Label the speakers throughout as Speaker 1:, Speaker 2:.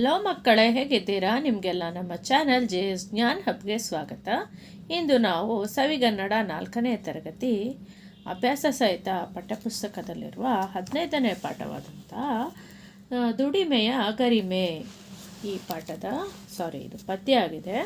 Speaker 1: Hello ಮಕ್ಕಳೇ ಹೇಗಿದ್ದೀರಾ? ನಿಮಗೆಲ್ಲ ನಮ್ಮ ಚಾನಲ್ ಜೆ ಎಸ್ ಜ್ಞಾನ್ ಹಬ್ಗೆ ಸ್ವಾಗತ. ಇಂದು ನಾವು ಸವಿಗನ್ನಡ ನಾಲ್ಕನೇ ತರಗತಿ ಅಭ್ಯಾಸ ಸಹಿತ ಪಠ್ಯಪುಸ್ತಕದಲ್ಲಿರುವ ಹದಿನೈದನೇ ಪಾಠವಾದಂಥ ದುಡಿಮೆಯ ಗರಿಮೆ ಈ ಪಾಠದ ಸಾರಿ ಇದು ಪದ್ಯ ಆಗಿದೆ.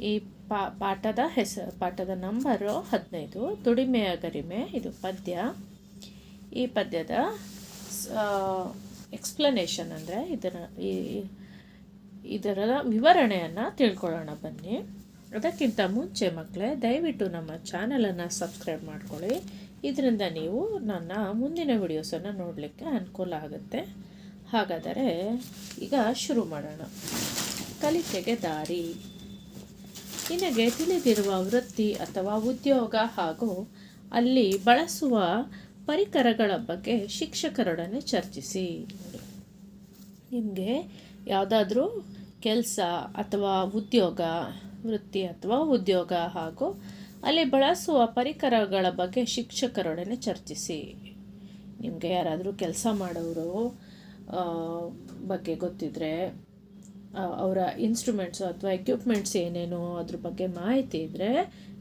Speaker 1: ಈ ಪಾ, ಪಾಠದ ಹೆಸರು ಪಾಠದ ನಂಬರು ಹದಿನೈದು, ದುಡಿಮೆಯ ಗರಿಮೆ, ಇದು ಪದ್ಯ. ಈ ಪದ್ಯದ ಎಕ್ಸ್ಪ್ಲನೇಷನ್ ಅಂದರೆ ಇದರ ಈ ಇದರ ವಿವರಣೆಯನ್ನು ತಿಳ್ಕೊಳ್ಳೋಣ ಬನ್ನಿ. ಅದಕ್ಕಿಂತ ಮುಂಚೆ ಮಕ್ಕಳೇ ದಯವಿಟ್ಟು ನಮ್ಮ ಚಾನಲನ್ನು ಸಬ್ಸ್ಕ್ರೈಬ್ ಮಾಡ್ಕೊಳ್ಳಿ. ಇದರಿಂದ ನೀವು ನನ್ನ ಮುಂದಿನ ವಿಡಿಯೋಸನ್ನು ನೋಡಲಿಕ್ಕೆ ಅನುಕೂಲ ಆಗುತ್ತೆ. ಹಾಗಾದರೆ ಈಗ ಶುರು ಮಾಡೋಣ. ಕಲಿಕೆಗೆ ದಾರಿ. ನಿನಗೆ ತಿಳಿದಿರುವ ವೃತ್ತಿ ಅಥವಾ ಉದ್ಯೋಗ ಹಾಗೂ ಅಲ್ಲಿ ಬಳಸುವ ಪರಿಕರಗಳ ಬಗ್ಗೆ ಶಿಕ್ಷಕರೊಡನೆ ಚರ್ಚಿಸಿ. ನಿಮಗೆ ಯಾವುದಾದ್ರೂ ಕೆಲಸ ಅಥವಾ ಉದ್ಯೋಗ, ವೃತ್ತಿ ಅಥವಾ ಉದ್ಯೋಗ ಹಾಗೂ ಅಲ್ಲಿ ಬಳಸುವ ಪರಿಕರಗಳ ಬಗ್ಗೆ ಶಿಕ್ಷಕರೊಡನೆ ಚರ್ಚಿಸಿ. ನಿಮಗೆ ಯಾರಾದರೂ ಕೆಲಸ ಮಾಡೋರು ಬಗ್ಗೆ ಗೊತ್ತಿದ್ದರೆ ಅವರ ಇನ್ಸ್ಟ್ರೂಮೆಂಟ್ಸು ಅಥವಾ ಎಕ್ವಿಪ್ಮೆಂಟ್ಸ್ ಏನೇನು ಅದ್ರ ಬಗ್ಗೆ ಮಾಹಿತಿ ಇದ್ದರೆ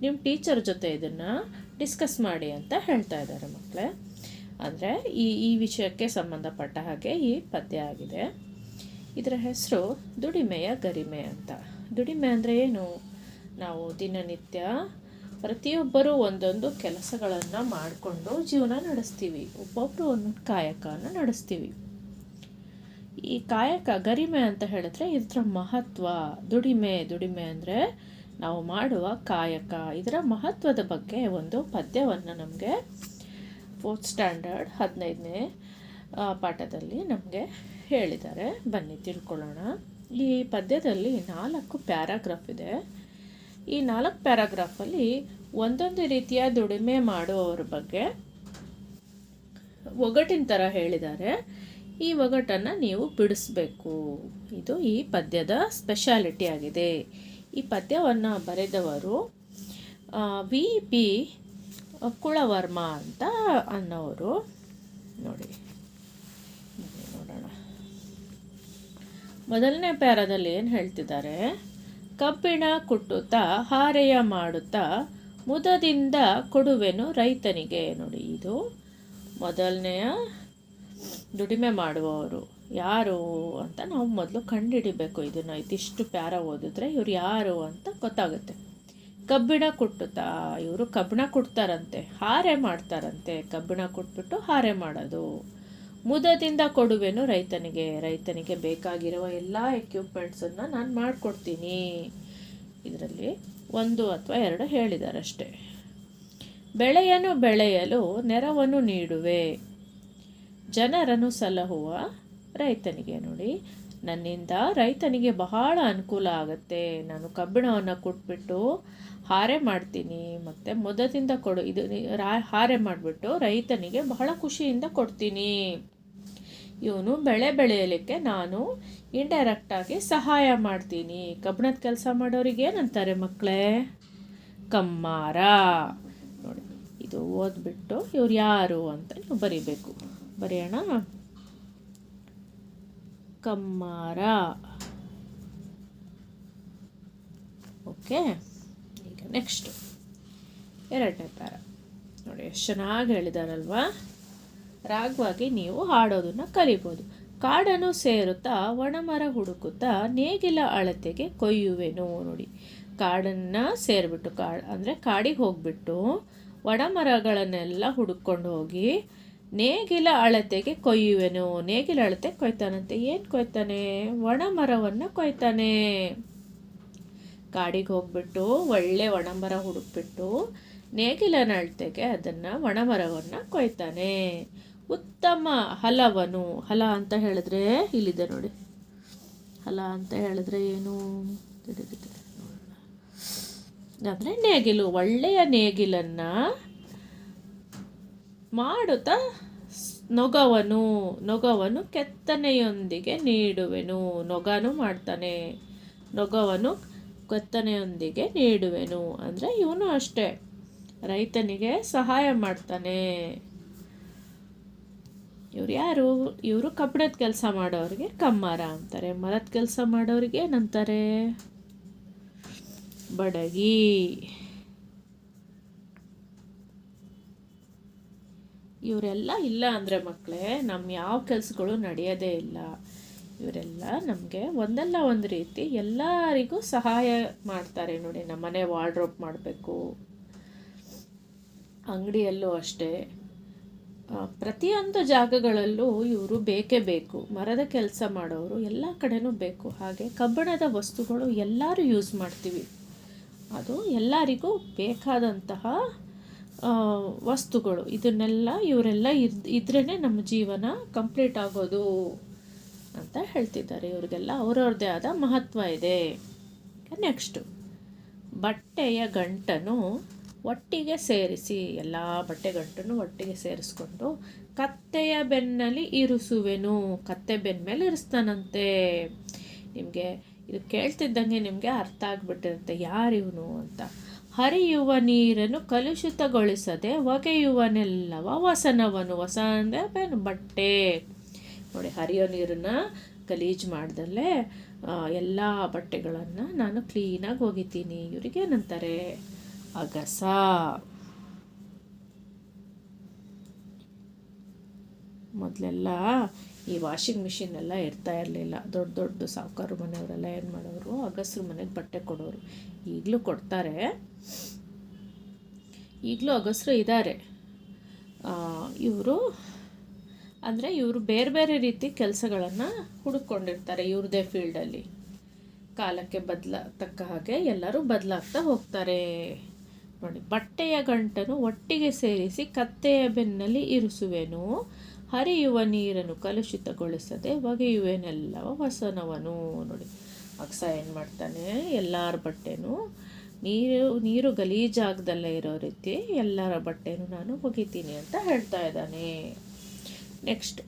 Speaker 1: ನಿಮ್ಮ ಟೀಚರ್ ಜೊತೆ ಇದನ್ನು ಡಿಸ್ಕಸ್ ಮಾಡಿ ಅಂತ ಹೇಳ್ತಾ ಇದ್ದಾರೆ ಮಕ್ಕಳೇ. ಅಂದರೆ ಈ ಈ ವಿಷಯಕ್ಕೆ ಸಂಬಂಧಪಟ್ಟ ಹಾಗೆ ಈ ಪದ್ಯ ಆಗಿದೆ. ಇದರ ಹೆಸರು ದುಡಿಮೆಯ ಗರಿಮೆ ಅಂತ. ದುಡಿಮೆ ಅಂದರೆ ಏನು? ನಾವು ದಿನನಿತ್ಯ ಪ್ರತಿಯೊಬ್ಬರೂ ಒಂದೊಂದು ಕೆಲಸಗಳನ್ನು ಮಾಡಿಕೊಂಡು ಜೀವನ ನಡೆಸ್ತೀವಿ. ಒಬ್ಬೊಬ್ಬರು ಒಂದೊಂದು ಕಾಯಕವನ್ನು ನಡೆಸ್ತೀವಿ. ಈ ಕಾಯಕ ಗರಿಮೆ ಅಂತ ಹೇಳಿದ್ರೆ ಇದರ ಮಹತ್ವ. ದುಡಿಮೆ ದುಡಿಮೆ ಅಂದರೆ ನಾವು ಮಾಡುವ ಕಾಯಕ. ಇದರ ಮಹತ್ವದ ಬಗ್ಗೆ ಒಂದು ಪದ್ಯವನ್ನು ನಮಗೆ ಫೋರ್ತ್ ಸ್ಟ್ಯಾಂಡರ್ಡ್ ಹದಿನೈದನೇ ಪಾಠದಲ್ಲಿ ನಮಗೆ ಹೇಳಿದ್ದಾರೆ. ಬನ್ನಿ, ತಿಳ್ಕೊಳ್ಳೋಣ. ಈ ಪದ್ಯದಲ್ಲಿ ನಾಲ್ಕು ಪ್ಯಾರಾಗ್ರಾಫ್ ಇದೆ. ಈ ನಾಲ್ಕು ಪ್ಯಾರಾಗ್ರಾಫಲ್ಲಿ ಒಂದೊಂದು ರೀತಿಯ ದುಡಿಮೆ ಮಾಡುವವರ ಬಗ್ಗೆ ಒಗಟಿನ ಥರ ಹೇಳಿದ್ದಾರೆ. ಈ ಒಗಟನ್ನು ನೀವು ಬಿಡಿಸ್ಬೇಕು. ಇದು ಈ ಪದ್ಯದ ಸ್ಪೆಷಾಲಿಟಿ ಆಗಿದೆ. ಈ ಪದ್ಯವನ್ನು ಬರೆದವರು ವಿ ಪಿ ಕುಳವರ್ಮ ಅಂತ ಅನ್ನೋರು. ನೋಡಿ ನೋಡೋಣ. ಮೊದಲನೇ ಪ್ಯಾರದಲ್ಲಿ ಏನು ಹೇಳ್ತಿದ್ದಾರೆ? ಕಬ್ಬಿಣ ಕುಟ್ಟುತ್ತಾ, ಹಾರೆಯ ಮಾಡುತ್ತಾ, ಮುದದಿಂದ ಕೊಡುವೆನು ರೈತನಿಗೆ. ನೋಡಿ, ಇದು ಮೊದಲನೆಯ ದುಡಿಮೆ ಮಾಡುವವರು. ಯಾರು ಅಂತ ನಾವು ಮೊದಲು ಕಂಡುಹಿಡಿಬೇಕು ಇದನ್ನು. ಇದಿಷ್ಟು ಪ್ಯಾರ ಓದಿದ್ರೆ ಇವ್ರು ಯಾರು ಅಂತ ಗೊತ್ತಾಗುತ್ತೆ. ಕಬ್ಬಿಣ ಕುಟ್ಟುತ್ತಾ? ಇವರು ಕಬ್ಬಿಣ ಕೊಡ್ತಾರಂತೆ ಹಾರೆ ಮಾಡ್ತಾರಂತೆ. ಕಬ್ಬಿಣ ಕುಟ್ಬಿಟ್ಟು ಹಾರೆ ಮಾಡೋದು. ಮುದದಿಂದ ಕೊಡುವೆನು ರೈತನಿಗೆ. ರೈತನಿಗೆ ಬೇಕಾಗಿರುವ ಎಲ್ಲ ಎಕ್ವಿಪ್ಮೆಂಟ್ಸನ್ನು ನಾನು ಮಾಡಿಕೊಡ್ತೀನಿ. ಇದರಲ್ಲಿ ಒಂದು ಅಥವಾ ಎರಡು ಹೇಳಿದ್ದಾರೆ ಬೆಳೆಯನ್ನು ಬೆಳೆಯಲು ನೆರವನ್ನು ನೀಡುವೆ. ಜನರನ್ನು ಸಲಹುವ ರೈತನಿಗೆ ನೋಡಿ. ನನ್ನಿಂದ ರೈತನಿಗೆ ಬಹಳ ಅನುಕೂಲ ಆಗುತ್ತೆ. ನಾನು ಕಬ್ಬಿಣವನ್ನು ಕೊಟ್ಬಿಟ್ಟು ಹಾರೆ ಮಾಡ್ತೀನಿ. ಮತ್ತು ಮೊದಲಿಂದ ಕೊಡು, ಇದು ಹಾರೆ ಮಾಡಿಬಿಟ್ಟು ರೈತನಿಗೆ ಬಹಳ ಖುಷಿಯಿಂದ ಕೊಡ್ತೀನಿ. ಇವನು ಬೆಳೆ ಬೆಳೆಯಲಿಕ್ಕೆ ನಾನು ಇಂಡೈರೆಕ್ಟಾಗಿ ಸಹಾಯ ಮಾಡ್ತೀನಿ. ಕಬ್ಬಿಣದ ಕೆಲಸ ಮಾಡೋರಿಗೆ ಏನಂತಾರೆ ಮಕ್ಕಳೇ ಕಮ್ಮಾರ. ನೋಡಿ, ಇದು ಓದ್ಬಿಟ್ಟು ಇವ್ರು ಯಾರು ಅಂತ ನೀವು ಬರಿಬೇಕು. ಬರೆಯೋಣ? ಕಮ್ಮಾರ. ಓಕೆ, ಈಗ ನೆಕ್ಸ್ಟ್ ಎರಡನೇ ಪ್ಯಾರ. ನೋಡಿ, ಎಷ್ಟು ಚೆನ್ನಾಗಿ ಹೇಳಿದಾರಲ್ವಾ ರಾಗವಾಗಿ ನೀವು ಹಾಡೋದನ್ನು ಕಲಿಬೋದು. ಕಾಡನ್ನು ಸೇರುತ್ತಾ ಒಣಮರ ಹುಡುಕುತ್ತಾ ನೇಗಿಲ ಅಳತೆಗೆ ಕೊಯ್ಯುವೆನು ನೋಡಿ. ಕಾಡನ್ನು ಸೇರಿಬಿಟ್ಟು ಕಾಡು ಅಂದರೆ ಕಾಡಿಗೆ ಹೋಗ್ಬಿಟ್ಟು ಒಣಮರಗಳನ್ನೆಲ್ಲ ಹುಡುಕೊಂಡು ಹೋಗಿ ನೇಗಿಲ ಅಳತೆಗೆ ಕೊಯ್ಯುವೆನು. ನೇಗಿಲ ಅಳತೆ ಕೊಯ್ತಾನಂತೆ. ಏನು ಕೊಯ್ತಾನೆ? ಒಣ ಮರವನ್ನು ಕೊಯ್ತಾನೆ. ಕಾಡಿಗೆ ಹೋಗ್ಬಿಟ್ಟು ಒಳ್ಳೆ ಒಣಮರ ಹುಡುಕ್ಬಿಟ್ಟು ನೇಗಿಲನ ಅಳತೆಗೆ ಅದನ್ನು ಒಣಮರವನ್ನು ಕೊಯ್ತಾನೆ. ಉತ್ತಮ ಹಲವನು. ಹಲ ಅಂತ ಹೇಳಿದ್ರೆ ಇಲ್ಲಿದೆ ನೋಡಿ. ಹಲ ಅಂತ ಹೇಳಿದ್ರೆ ಏನು? ಅಂದರೆ ನೇಗಿಲು, ಒಳ್ಳೆಯ ನೇಗಿಲನ್ನು ಮಾಡುತ್ತಾ? ನೊಗವನು ನೊಗವನು ಕೆತ್ತನೆಯೊಂದಿಗೆ ನೀಡುವೆನು, ನೊಗನು ಮಾಡ್ತಾನೆ. ನೊಗವನು ಕೆತ್ತನೆಯೊಂದಿಗೆ ನೀಡುವೆನು, ಅಂದರೆ ಇವನು ಅಷ್ಟೇ. ರೈತನಿಗೆ ಸಹಾಯ ಮಾಡ್ತಾನೆ. ಇವ್ರು ಯಾರು? ಇವರು ಕಬ್ಬಣದ ಕೆಲಸ ಮಾಡೋರಿಗೆ ಕಮ್ಮಾರ ಅಂತಾರೆ. ಮರದ ಕೆಲಸ ಮಾಡೋರಿಗೆ ಏನಂತಾರೆ? ಬಡಗಿ. ಇವರೆಲ್ಲ ಇಲ್ಲ ಅಂದರೆ ಮಕ್ಕಳೇ ನಮ್ಮ ಯಾವ ಕೆಲಸಗಳು ನಡೆಯೋದೇ ಇಲ್ಲ. ಇವರೆಲ್ಲ ನಮಗೆ ಒಂದಲ್ಲ ಒಂದು ರೀತಿ ಎಲ್ಲರಿಗೂ ಸಹಾಯ ಮಾಡ್ತಾರೆ ನೋಡಿ, ನಮ್ಮ ಮನೆ ವಾರ್ಡ್ರೋಪ್ ಮಾಡಬೇಕು, ಅಂಗಡಿಯಲ್ಲೂ ಅಷ್ಟೇ. ಪ್ರತಿಯೊಂದು ಜಾಗಗಳಲ್ಲೂ ಇವರು ಬೇಕೇ ಬೇಕು. ಮರದ ಕೆಲಸ ಮಾಡೋರು ಎಲ್ಲ ಕಡೆನೂ ಬೇಕು. ಹಾಗೆ ಕಬ್ಬಿಣದ ವಸ್ತುಗಳು ಎಲ್ಲರೂ ಯೂಸ್ ಮಾಡ್ತೀವಿ. ಅದು ಎಲ್ಲರಿಗೂ ಬೇಕಾದಂತಹ ವಸ್ತುಗಳು, ಇದನ್ನೆಲ್ಲ ಇವರೆಲ್ಲ ಇದ್ ಇದ್ರೇ ನಮ್ಮ ಜೀವನ ಕಂಪ್ಲೀಟ್ ಆಗೋದು ಅಂತ ಹೇಳ್ತಿದ್ದಾರೆ. ಇವರಿಗೆಲ್ಲ ಅವ್ರವ್ರದ್ದೇ ಆದ ಮಹತ್ವ ಇದೆ. ನೆಕ್ಸ್ಟು ಬಟ್ಟೆಯ ಗಂಟನ್ನು ಒಟ್ಟಿಗೆ ಸೇರಿಸಿ, ಎಲ್ಲ ಬಟ್ಟೆ ಗಂಟನ್ನು ಒಟ್ಟಿಗೆ ಸೇರಿಸ್ಕೊಂಡು ಕತ್ತೆಯ ಬೆನ್ನಲ್ಲಿ ಇರಿಸುವೆನು. ಕತ್ತೆ ಬೆನ್ನ ಮೇಲೆ ಇರಿಸ್ತಾನಂತೆ. ನಿಮಗೆ ಇದು ಕೇಳ್ತಿದ್ದಂಗೆ ನಿಮಗೆ ಅರ್ಥ ಆಗಿಬಿಟ್ಟಿರುತ್ತೆ ಯಾರಿವನು ಅಂತ. ಹರಿಯುವ ನೀರನ್ನು ಕಲುಷಿತಗೊಳಿಸದೆ ಒಗೆಯುವನೆಲ್ಲವ ವಸನವನು ವಸ ಅಂದರೆ ಬಟ್ಟೆ. ನೋಡಿ, ಹರಿಯೋ ನೀರನ್ನು ಗಲೀಜು ಮಾಡ್ದಲ್ಲೇ ಎಲ್ಲ ಬಟ್ಟೆಗಳನ್ನು ನಾನು ಕ್ಲೀನಾಗಿ ಒಗಿತೀನಿ. ಇವ್ರಿಗೇನಂತಾರೆ ಅಗಸ. ಮೊದಲೆಲ್ಲ ಈ ವಾಷಿಂಗ್ ಮಿಷಿನ್ ಎಲ್ಲ ಇರ್ತಾ ಇರಲಿಲ್ಲ. ದೊಡ್ಡ ದೊಡ್ಡ ಸಾವುಕಾರ ಮನೆಯವರೆಲ್ಲ ಏನು ಮಾಡೋರು, ಅಗಸ್ರು ಮನೆಗೆ ಬಟ್ಟೆ ಕೊಡೋರು. ಈಗಲೂ ಕೊಡ್ತಾರೆ. ಈಗಲೂ ಅಗಸ್ರು ಇದ್ದಾರೆ ಇವರು ಅಂದರೆ ಇವರು ಬೇರೆ ಬೇರೆ ರೀತಿ ಕೆಲಸಗಳನ್ನು ಹುಡುಕೊಂಡಿರ್ತಾರೆ ಇವ್ರದೇ ಫೀಲ್ಡಲ್ಲಿ. ಕಾಲಕ್ಕೆ ಬದಲ ತಕ್ಕ ಹಾಗೆ ಎಲ್ಲರೂ ಬದಲಾಗ್ತಾ ಹೋಗ್ತಾರೆ. ನೋಡಿ, ಬಟ್ಟೆಯ ಗಂಟನ್ನು ಒಟ್ಟಿಗೆ ಸೇರಿಸಿ ಕತ್ತೆಯ ಬೆನ್ನಲ್ಲಿ ಇರಿಸುವೆನು. ಹರಿಯುವ ನೀರನ್ನು ಕಲುಷಿತಗೊಳಿಸದೆ ಒಗೆಯುವೆನೆಲ್ಲವ ವಸನವನು. ನೋಡಿ, ಅಕ್ಸ ಏನು ಮಾಡ್ತಾನೆ, ಎಲ್ಲರ ಬಟ್ಟೆನೂ ನೀರು ನೀರು ಗಲೀಜಾಗ್ದಲ್ಲೇ ಇರೋ ರೀತಿ ಎಲ್ಲರ ಬಟ್ಟೆನೂ ನಾನು ಒಗಿತೀನಿ ಅಂತ ಹೇಳ್ತಾ ಇದ್ದಾನೆ. ನೆಕ್ಸ್ಟ್,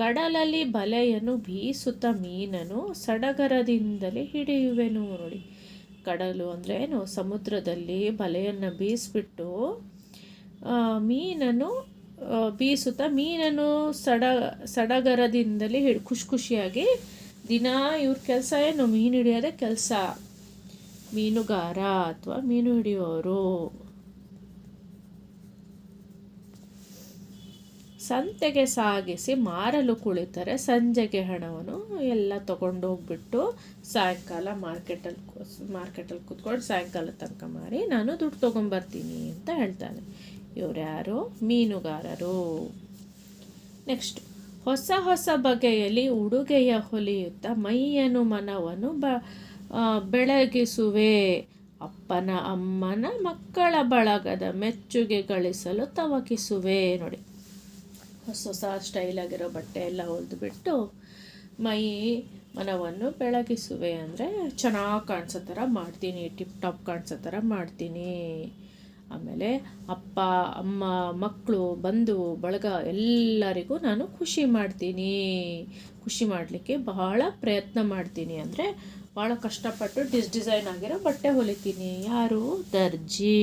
Speaker 1: ಕಡಲಲ್ಲಿ ಬಲೆಯನ್ನು ಬೀಸುತ್ತ ಮೀನನ್ನು ಸಡಗರದಿಂದಲೇ ಹಿಡಿಯುವೆನು. ನೋಡಿ, ಕಡಲು ಅಂದರೆ ಏನು, ಸಮುದ್ರದಲ್ಲಿ ಬಲೆಯನ್ನು ಬೀಸಿಬಿಟ್ಟು ಮೀನನ್ನು ಬೀಸುತ್ತಾ ಮೀನನ್ನು ಸಡ, ಸಡಗರದಿಂದಲೇ ಹಿಡ್, ಖುಷಿ ಖುಷಿಯಾಗಿ ದಿನ ಇವ್ರ ಕೆಲಸ ಏನು? ಮೀನು ಹಿಡಿಯೋದೇ ಕೆಲಸ. ಮೀನುಗಾರ ಅಥವಾ ಮೀನು ಹಿಡಿಯೋರು. ಸಂತೆಗೆ ಸಾಗಿಸಿ ಮಾರಲು ಕುಳಿತರೆ ಸಂಜೆಗೆ ಹಣವನ್ನು ಎಲ್ಲ ತಗೊಂಡು ಹೋಗ್ಬಿಟ್ಟು ಸಾಯಂಕಾಲ ಮಾರ್ಕೆಟಲ್ಲಿ ಮಾರ್ಕೆಟಲ್ಲಿ ಕೂತ್ಕೊಂಡು ಸಾಯಂಕಾಲ ತನಕ ಮಾರಿ ನಾನು ದುಡ್ಡು ತೊಗೊಂಬರ್ತೀನಿ ಅಂತ ಹೇಳ್ತಾನೆ. ಇವ್ರು ಯಾರು ಮೀನುಗಾರರು. ನೆಕ್ಸ್ಟ್ ಹೊಸ ಹೊಸ ಬಗೆಯಲ್ಲಿ ಉಡುಗೆಯ ಹೊಲಿಯುತ್ತಾ ಮೈಯನು ಮನವನ್ನು ಬ ಬೆಳಗಿಸುವೆ. ಅಪ್ಪನ ಅಮ್ಮನ ಮಕ್ಕಳ ಬಳಗದ ಮೆಚ್ಚುಗೆ ಗಳಿಸಲು ತವಕಿಸುವೆ. ನೋಡಿ. ಹೊಸ ಹೊಸ ಸ್ಟೈಲಾಗಿರೋ ಬಟ್ಟೆ ಎಲ್ಲ ಹೊಲಿದು ಬಿಟ್ಟು ಮೈ ಮನವನ್ನು ಬೆಳಗಿಸುವೆ ಅಂದರೆ ಚೆನ್ನಾಗಿ ಕಾಣಿಸೋ ಥರ ಮಾಡ್ತೀನಿ ಟಿಪ್ ಟಾಪ್ ಕಾಣಿಸೋ ಥರ ಮಾಡ್ತೀನಿ. ಆಮೇಲೆ ಅಪ್ಪ, ಅಮ್ಮ ಮಕ್ಕಳು ಬಂಧು ಬಳಗ ಎಲ್ಲರಿಗೂ ನಾನು ಖುಷಿ ಮಾಡ್ತೀನಿ. ಖುಷಿ ಮಾಡಲಿಕ್ಕೆ ಬಹಳ ಪ್ರಯತ್ನ ಮಾಡ್ತೀನಿ ಅಂದರೆ ಭಾಳ ಕಷ್ಟಪಟ್ಟು ಡಿಸ್ ಡಿಸೈನ್ ಆಗಿರೋ ಬಟ್ಟೆ ಹೊಲಿತೀನಿ. ಯಾರು? ದರ್ಜಿ.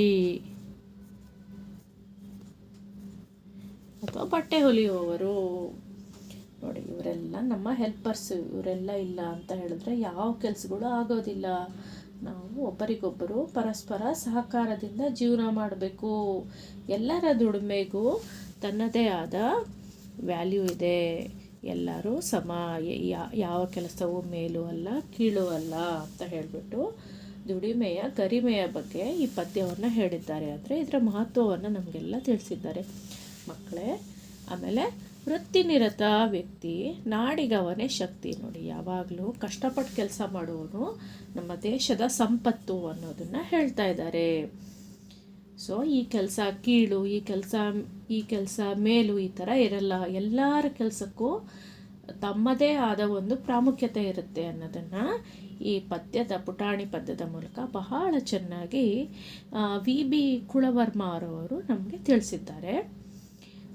Speaker 1: ಅಥವಾ ಬಟ್ಟೆ ಹೊಲಿಯುವವರು. ನೋಡಿ, ಇವರೆಲ್ಲ ನಮ್ಮ ಹೆಲ್ಪರ್ಸ್ ಇವರೆಲ್ಲ ಇಲ್ಲ ಅಂತ ಹೇಳಿದ್ರೆ ಯಾವ ಕೆಲಸಗಳು ಆಗೋದಿಲ್ಲ. ನಾವು ಒಬ್ಬರಿಗೊಬ್ಬರು ಪರಸ್ಪರ ಸಹಕಾರದಿಂದ ಜೀವನ ಮಾಡಬೇಕು. ಎಲ್ಲರ ದುಡಿಮೆಗೂ ತನ್ನದೇ ಆದ ವ್ಯಾಲ್ಯೂ ಇದೆ. ಎಲ್ಲರೂ ಸಮ ಯಾವ ಕೆಲಸವೂ ಮೇಲೂ ಅಲ್ಲ, ಕೀಳು ಅಲ್ಲ ಅಂತ ಹೇಳಿಬಿಟ್ಟು ದುಡಿಮೆಯ ಗರಿಮೆಯ ಬಗ್ಗೆ ಈ ಪದ್ಯವನ್ನು ಹೇಳಿದ್ದಾರೆ. ಅಂದರೆ ಇದರ ಮಹತ್ವವನ್ನು ನಮಗೆಲ್ಲ ತಿಳಿಸಿದ್ದಾರೆ. ಮಕ್ಕಳೇ, ಆಮೇಲೆ ವೃತ್ತಿನಿರತ ವ್ಯಕ್ತಿ, ನಾಡಿಗವನೇ ಶಕ್ತಿ. ನೋಡಿ, ಯಾವಾಗಲೂ ಕಷ್ಟಪಟ್ಟು ಕೆಲಸ ಮಾಡುವವನು ನಮ್ಮ ದೇಶದ ಸಂಪತ್ತು ಅನ್ನೋದನ್ನು ಹೇಳ್ತಾ ಇದ್ದಾರೆ. ಸೊ ಈ ಕೆಲಸ ಕೀಳು, ಈ ಕೆಲಸ ಈ ಕೆಲಸ ಮೇಲು ಈ ಥರ ಇರಲ್ಲ. ಎಲ್ಲರ ಕೆಲಸಕ್ಕೂ ತಮ್ಮದೇ ಆದ ಒಂದು ಪ್ರಾಮುಖ್ಯತೆ ಇರುತ್ತೆ ಅನ್ನೋದನ್ನು ಈ ಪದ್ಯದ, ಪುಟಾಣಿ ಪದ್ಯದ ಮೂಲಕ ಬಹಳ ಚೆನ್ನಾಗಿ ವಿ ಬಿ ಕುಳವರ್ಮ ಅವರವರು ನಮಗೆ ತಿಳಿಸಿದ್ದಾರೆ.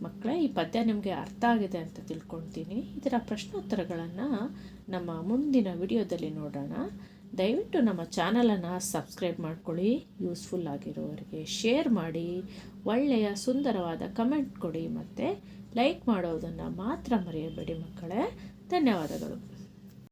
Speaker 1: ಮಕ್ಕಳೇ, ಈ ಪದ್ಯ ನಿಮಗೆ ಅರ್ಥ ಆಗಿದೆ ಅಂತ ತಿಳ್ಕೊಳ್ತೀನಿ. ಇದರ ಪ್ರಶ್ನೋತ್ತರಗಳನ್ನು ನಮ್ಮ ಮುಂದಿನ ವಿಡಿಯೋದಲ್ಲಿ ನೋಡೋಣ. ದಯವಿಟ್ಟು ನಮ್ಮ ಚಾನಲನ್ನು ಸಬ್ಸ್ಕ್ರೈಬ್ ಮಾಡ್ಕೊಳ್ಳಿ. ಯೂಸ್ಫುಲ್ ಆಗಿರೋರಿಗೆ ಶೇರ್ ಮಾಡಿ. ಒಳ್ಳೆಯ ಸುಂದರವಾದ ಕಮೆಂಟ್ ಕೊಡಿ ಮತ್ತು ಲೈಕ್ ಮಾಡೋದನ್ನು ಮಾತ್ರ ಮರೆಯಬೇಡಿ ಮಕ್ಕಳೇ. ಧನ್ಯವಾದಗಳು.